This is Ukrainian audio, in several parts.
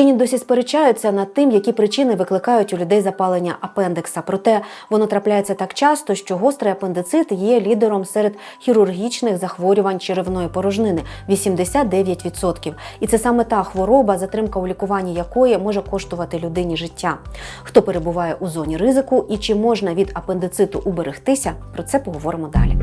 Вчені досі сперечаються над тим, які причини викликають у людей запалення апендикса. Проте воно трапляється так часто, що гострий апендицит є лідером серед хірургічних захворювань черевної порожнини 89%. І це саме та хвороба, затримка у лікуванні якої може коштувати людині життя. Хто перебуває у зоні ризику і чи можна від апендициту уберегтися? Про це поговоримо далі.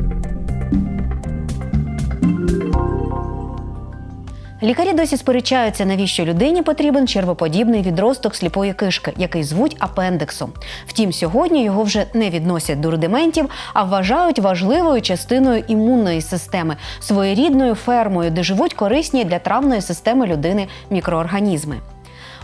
Лікарі досі сперечаються, навіщо людині потрібен червоподібний відросток сліпої кишки, який звуть апендексом. Втім, сьогодні його вже не відносять до рудиментів, а вважають важливою частиною імунної системи, своєрідною фермою, де живуть корисні для травної системи людини мікроорганізми.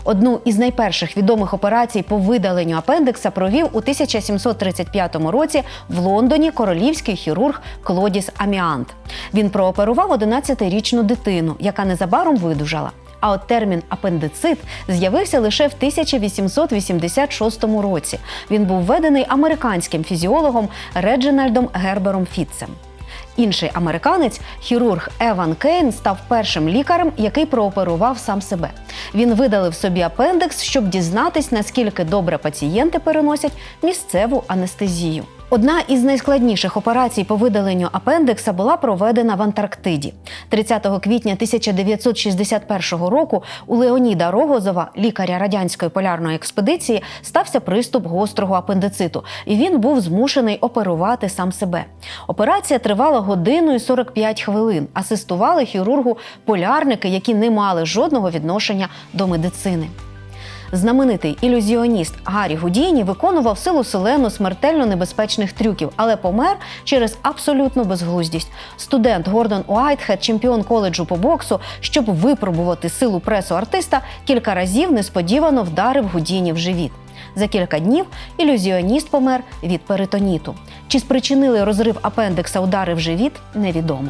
Одну із найперших відомих операцій по видаленню апендикса провів у 1735 році в Лондоні королівський хірург Клодіс Аміант. Він прооперував 11-річну дитину, яка незабаром видужала. А от термін апендицит з'явився лише в 1886 році. Він був введений американським фізіологом Реджинальдом Гербером Фітцем. Інший американець, хірург Еван Кейн, став першим лікарем, який прооперував сам себе. Він видалив собі апендекс, щоб дізнатись, наскільки добре пацієнти переносять місцеву анестезію. Одна із найскладніших операцій по видаленню апендикса була проведена в Антарктиді. 30 квітня 1961 року у Леоніда Рогозова, лікаря радянської полярної експедиції, стався приступ гострого апендициту, і він був змушений оперувати сам себе. Операція тривала годину і 45 хвилин. Асистували хірургу полярники, які не мали жодного відношення до медицини. Знаменитий ілюзіоніст Гаррі Гудіні виконував силу селену смертельно небезпечних трюків, але помер через абсолютну безглуздість. Студент Гордон Уайтхед, чемпіон коледжу по боксу, щоб випробувати силу пресу артиста, кілька разів несподівано вдарив Гудіні в живіт. За кілька днів ілюзіоніст помер від перитоніту. Чи спричинили розрив апендикса удари в живіт, невідомо.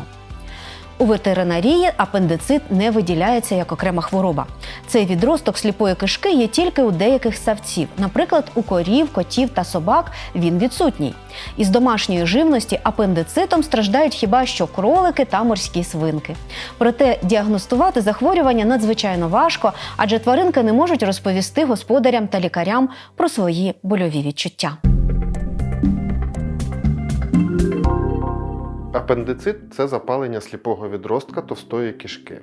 У ветеринарії апендицит не виділяється як окрема хвороба. Цей відросток сліпої кишки є тільки у деяких савців, наприклад, у корів, котів та собак він відсутній. Із домашньої живності апендицитом страждають хіба що кролики та морські свинки. Проте діагностувати захворювання надзвичайно важко, адже тваринки не можуть розповісти господарям та лікарям про свої больові відчуття. Апендицит це запалення сліпого відростка товстої кишки.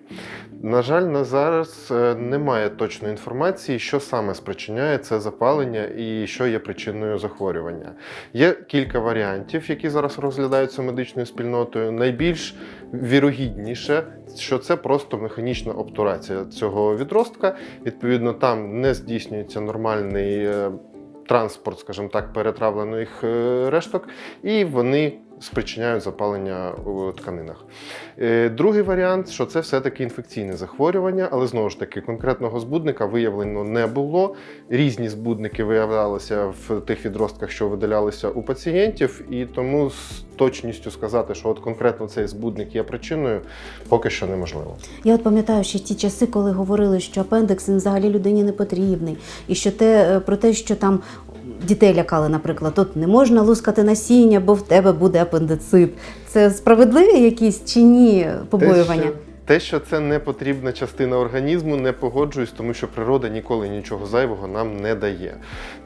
На жаль, на зараз е, немає точної інформації, що саме спричиняє це запалення і що є причиною захворювання. Є кілька варіантів, які зараз розглядаються медичною спільнотою. Найбільш вірогідніше, що це просто механічна обтурація цього відростка. Відповідно, там не здійснюється нормальний е, транспорт, скажімо так, перетравлених е, решток, і вони спричиняють запалення у тканинах. Е, Другий варіант, що це все-таки інфекційне захворювання, але знову ж таки конкретного збудника виявлено не було. Різні збудники виявлялися в тих відростках, що видалялися у пацієнтів, і тому з точністю сказати, що от конкретно цей збудник є причиною, поки що неможливо. Я от пам'ятаю ще ті часи, коли говорили, що апендекс взагалі людині не потрібний, і що те е, про те, що там дітей лякали, наприклад, тут не можна лускати насіння, бо в тебе буде апендицит. Це справедливі якісь чи ні побоювання? Те, що, це не потрібна частина організму, не погоджуюсь, тому що природа ніколи нічого зайвого нам не дає.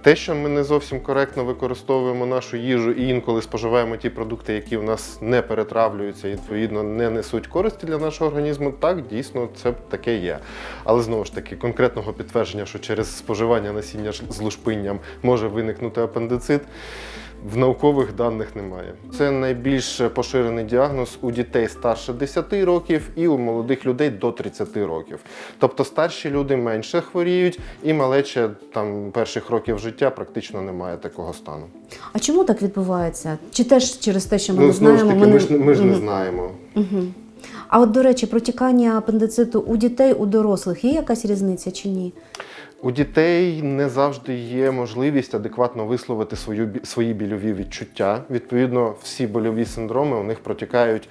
Те, що ми не зовсім коректно використовуємо нашу їжу і інколи споживаємо ті продукти, які в нас не перетравлюються і відповідно не несуть користі для нашого організму, так дійсно це таке є. Але знову ж таки, конкретного підтвердження, що через споживання насіння з лушпинням може виникнути апендицит. В наукових даних немає. Це найбільш поширений діагноз у дітей старше 10 років і у молодих людей до 30 років. Тобто старші люди менше хворіють, і малече там перших років життя практично немає такого стану. А чому так відбувається? Чи теж через те, що ми ну не знову знаємо? ж таки, не- ми ж, ми ж не знаємо. А от, до речі, протікання апендициту у дітей, у дорослих є якась різниця чи ні? У дітей не завжди є можливість адекватно висловити свою свої больові відчуття. Відповідно, всі больові синдроми у них протікають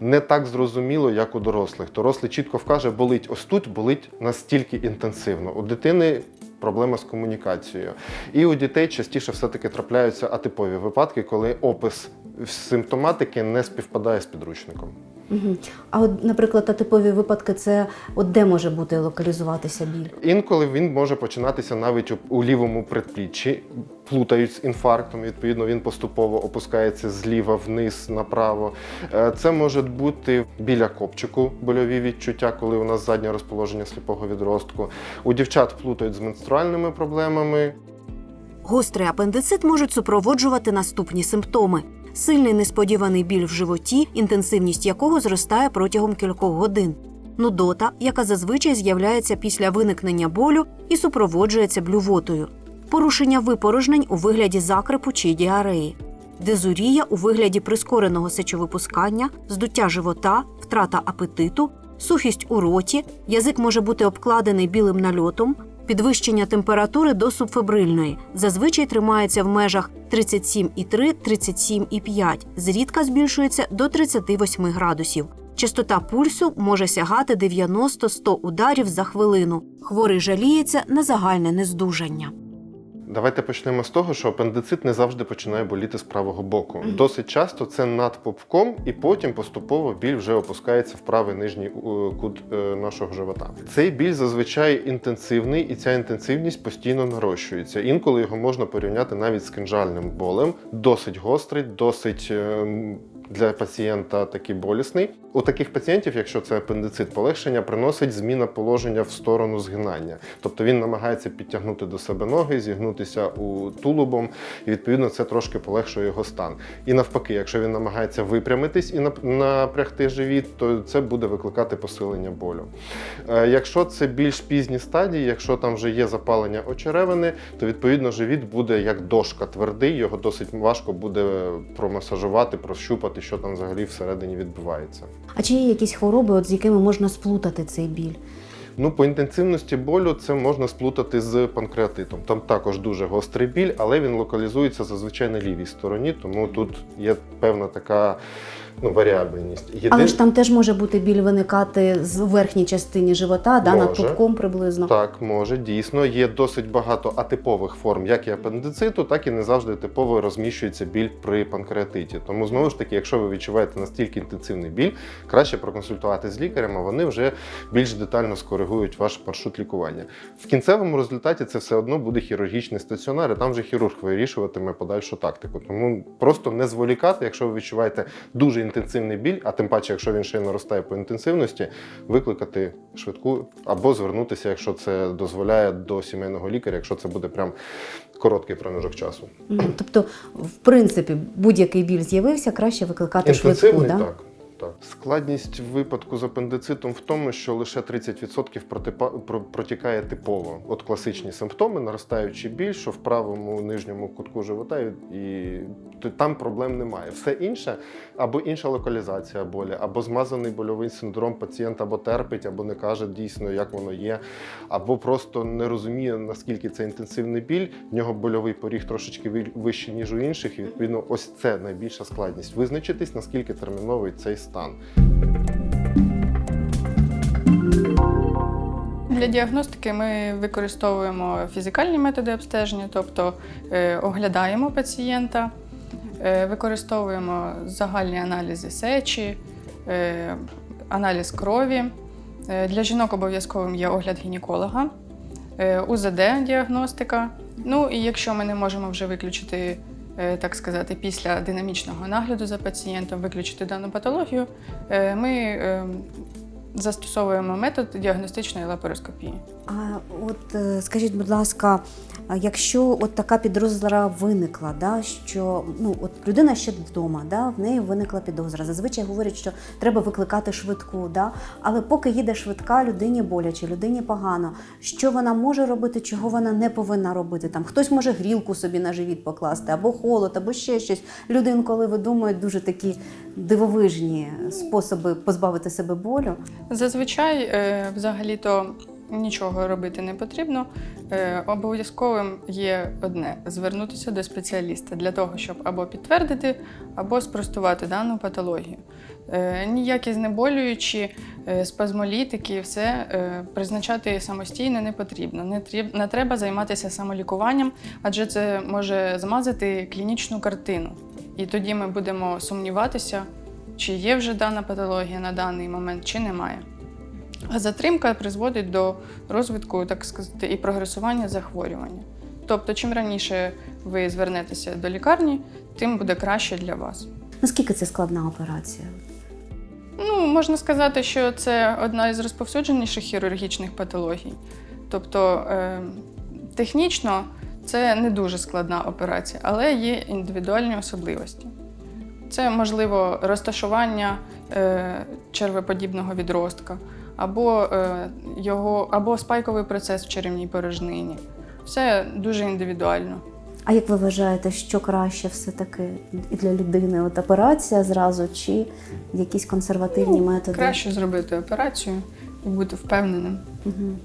не так зрозуміло, як у дорослих. Дорослий чітко вкаже, болить ось тут, болить настільки інтенсивно. У дитини проблема з комунікацією. І у дітей частіше все-таки трапляються атипові випадки, коли опис симптоматики не співпадає з підручником. Угу. А от, наприклад, атипові випадки це от де може бути локалізуватися біль? Інколи він може починатися навіть у, у лівому предпліччі, плутають з інфарктом. Відповідно, він поступово опускається зліва вниз направо. Е, Це може бути біля копчику больові відчуття, коли у нас заднє розположення сліпого відростку. У дівчат плутають з менструальними проблемами. Гострий апендицит можуть супроводжувати наступні симптоми: сильний несподіваний біль в животі, інтенсивність якого зростає протягом кількох годин. Нудота, яка зазвичай з'являється після виникнення болю і супроводжується блювотою, порушення випорожнень у вигляді закрипу чи діареї, дезурія у вигляді прискореного сечовипускання, здуття живота, втрата апетиту, сухість у роті, язик може бути обкладений білим нальотом, підвищення температури до субфебрильної, зазвичай тримається в межах 37,3-37,5, зрідка збільшується до 38 градусів. Частота пульсу може сягати 90-100 ударів за хвилину. Хворий жаліється на загальне нездужання. Давайте почнемо з того, що апендицит не завжди починає боліти з правого боку. Досить часто це над пупком, і потім поступово біль вже опускається в правий нижній е, кут е, нашого живота. Цей біль зазвичай інтенсивний, і ця інтенсивність постійно нарощується. Інколи його можна порівняти навіть з кинжальним болем, досить гострий, досить. Для пацієнта такий болісний. У таких пацієнтів, якщо це апендицит, полегшення приносить зміна положення в сторону згинання. Тобто він намагається підтягнути до себе ноги, зігнутися у тулубом, і відповідно це трошки полегшує його стан. І навпаки, якщо він намагається випрямитись і нап- напрягти живіт, то це буде викликати посилення болю. Е, Якщо це більш пізні стадії, якщо там вже є запалення очеревини, то відповідно живіт буде як дошка твердий, його досить важко буде промасажувати, прощупати, що там взагалі всередині відбувається. А чи є якісь хвороби, от, з якими можна сплутати цей біль? Ну, по інтенсивності болю це можна сплутати з панкреатитом. Там також дуже гострий біль, але він локалізується зазвичай на лівій стороні, тому тут є певна така ну, варіабельність. Єдин- Але ж там теж може бути біль виникати з верхній частині живота, да, над пупком приблизно. Так, може, дійсно. Є досить багато атипових форм, як і апендициту, так і не завжди типово розміщується біль при панкреатиті. Тому знову ж таки, якщо ви відчуваєте настільки інтенсивний біль, краще проконсультувати з лікарем, а вони вже більш детально скоригують ваш маршрут лікування. В кінцевому результаті це все одно буде хірургічний стаціонар, і там вже хірург вирішуватиме подальшу тактику. Тому просто не зволікати, якщо ви відчуваєте дуже інтенсивний біль, а тим паче, якщо він ще й наростає по інтенсивності, викликати швидку або звернутися, якщо це дозволяє до сімейного лікаря, якщо це буде прям короткий проміжок часу. Тобто, в принципі, будь-який біль з'явився, краще викликати швидку. Так. Так. Складність випадку з апендицитом в тому, що лише 30% протипа... протікає типово. От класичні симптоми, наростаючий біль, що в правому нижньому кутку живота, і там проблем немає. Все інше або інша локалізація болі, або змазаний больовий синдром пацієнт або терпить, або не каже дійсно, як воно є, або просто не розуміє, наскільки це інтенсивний біль. В нього больовий поріг трошечки вищий, ніж у інших. І відповідно, ось це найбільша складність визначитись, наскільки терміновий цей стан. Для діагностики ми використовуємо фізикальні методи обстеження, тобто е, оглядаємо пацієнта, е, використовуємо загальні аналізи сечі, е, аналіз крові. Для жінок обов'язковим є огляд гінеколога, УЗД-діагностика. Ну і якщо ми не можемо вже виключити, так сказати, після динамічного нагляду за пацієнтом, виключити дану патологію, е, ми е, застосовуємо метод діагностичної лапароскопії. А от е, скажіть, будь ласка, якщо от така підозра виникла, да, що ну от людина ще вдома, да, в неї виникла підозра. Зазвичай говорять, що треба викликати швидку, да, але поки їде швидка, людині боляче, людині погано. Що вона може робити, чого вона не повинна робити? Там хтось може грілку собі на живіт покласти, або холод, або ще щось. Люди інколи видумують дуже такі дивовижні способи позбавити себе болю. Зазвичай, е, взагалі-то нічого робити не потрібно. Е, Обов'язковим є одне звернутися до спеціаліста для того, щоб або підтвердити, або спростувати дану патологію. Е, Ніякі знеболюючі, спазмолітики, все призначати самостійно не потрібно. Не треба займатися самолікуванням, адже це може змазати клінічну картину. І тоді ми будемо сумніватися чи є вже дана патологія на даний момент, чи немає. А затримка призводить до розвитку, так сказати, і прогресування захворювання. Тобто, чим раніше ви звернетеся до лікарні, тим буде краще для вас. Наскільки це складна операція? Ну, можна сказати, що це одна із розповсюдженіших хірургічних патологій. Тобто, е, технічно це не дуже складна операція, але є індивідуальні особливості. Це можливо розташування е, червеподібного відростка, або, е, його, або спайковий процес в черевній порожнині. Все дуже індивідуально. А як ви вважаєте, що краще все-таки і для людини? От операція зразу чи якісь консервативні методи? Краще зробити операцію і бути впевненим. Угу.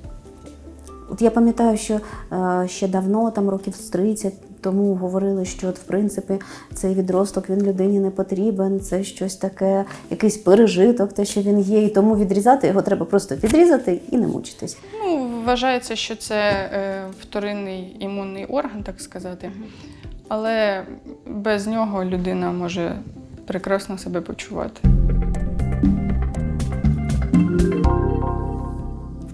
От я пам'ятаю, що е, ще давно, там років з 30 тому говорили, що от, в принципі цей відросток він людині не потрібен, це щось таке, якийсь пережиток, те, що він є, і тому відрізати його треба просто відрізати і не мучитись. Ну, вважається, що це е, вторинний імунний орган, так сказати. Але без нього людина може прекрасно себе почувати.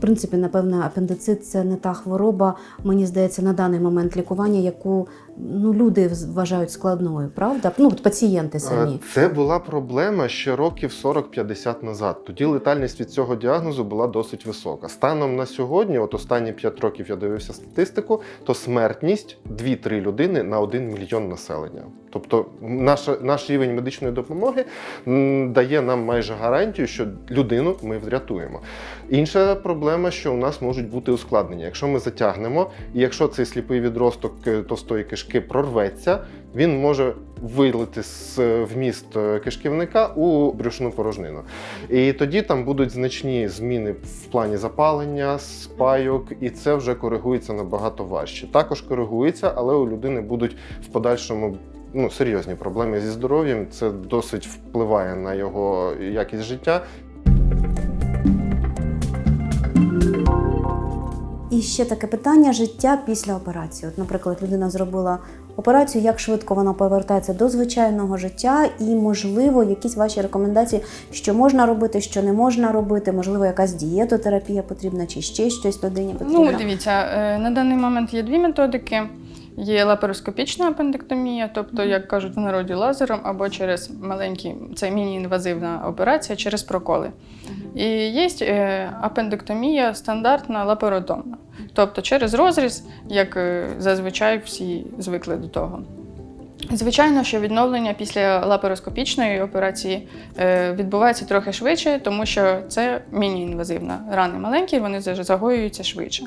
Принципі, напевно, апендицит це не та хвороба, мені здається, на даний момент лікування, яку ну, люди вважають складною, правда? Ну, от пацієнти самі. Це була проблема ще років 40-50 назад. Тоді летальність від цього діагнозу була досить висока. Станом на сьогодні, от останні 5 років я дивився статистику, то смертність 2-3 людини на 1 мільйон населення. Тобто, наша, наш рівень медичної допомоги дає нам майже гарантію, що людину ми врятуємо. Інша проблема, що у нас можуть бути ускладнення. Якщо ми затягнемо, і якщо цей сліпий відросток е, товстої кишки прорветься, він може вилити з е, вміст е, кишківника у брюшну порожнину. І тоді там будуть значні зміни в плані запалення, спайок, і це вже коригується набагато важче. Також коригується, але у людини будуть в подальшому. Ну, серйозні проблеми зі здоров'ям. Це досить впливає на його якість життя. І ще таке питання життя після операції. От, наприклад, людина зробила операцію, як швидко вона повертається до звичайного життя, і, можливо, якісь ваші рекомендації, що можна робити, що не можна робити, можливо, якась дієтотерапія потрібна, чи ще щось людині потрібно. Ну, дивіться, е, на даний момент є дві методики. Є лапароскопічна апендектомія, тобто, як кажуть в народі, лазером, або через маленькі, це міні-інвазивна операція через проколи. І є е, апендектомія стандартна лапаротомна, тобто через розріз, як е, зазвичай всі звикли до того. Звичайно, що відновлення після лапароскопічної операції е, відбувається трохи швидше, тому що це міні-інвазивна. Рани маленькі, вони загоюються швидше.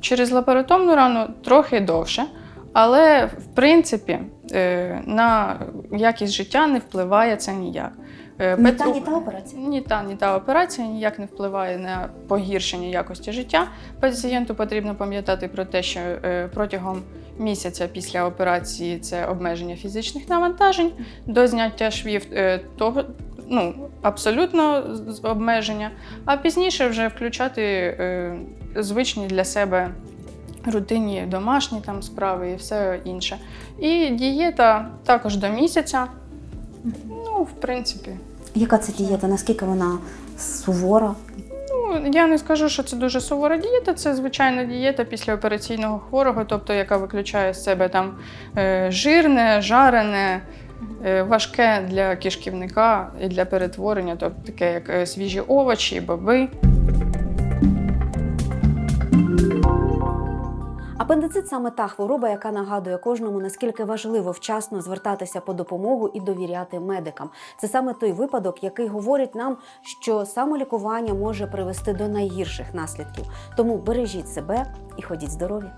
Через лапаротомну рану трохи довше, але в принципі е, на якість життя не впливає це ніяк. Е, Ні та, ні та операція. ні та, ні та операція ніяк не впливає на погіршення якості життя. Пацієнту потрібно пам'ятати про те, що е, протягом місяця після операції це обмеження фізичних навантажень до зняття швів, то ну, абсолютно обмеження, а пізніше вже включати звичні для себе рутинні домашні там справи і все інше. І дієта також до місяця. Ну, в принципі. Яка це дієта? Наскільки вона сувора? Ну, я не скажу, що це дуже сувора дієта. Це звичайна дієта післяопераційного хворого, тобто яка виключає з себе там е, жирне, жарене, е, важке для кишківника і для перетворення, тобто таке як е, свіжі овочі, боби. Апендицит саме та хвороба, яка нагадує кожному, наскільки важливо вчасно звертатися по допомогу і довіряти медикам. Це саме той випадок, який говорить нам, що самолікування може привести до найгірших наслідків. Тому бережіть себе і ходіть здорові.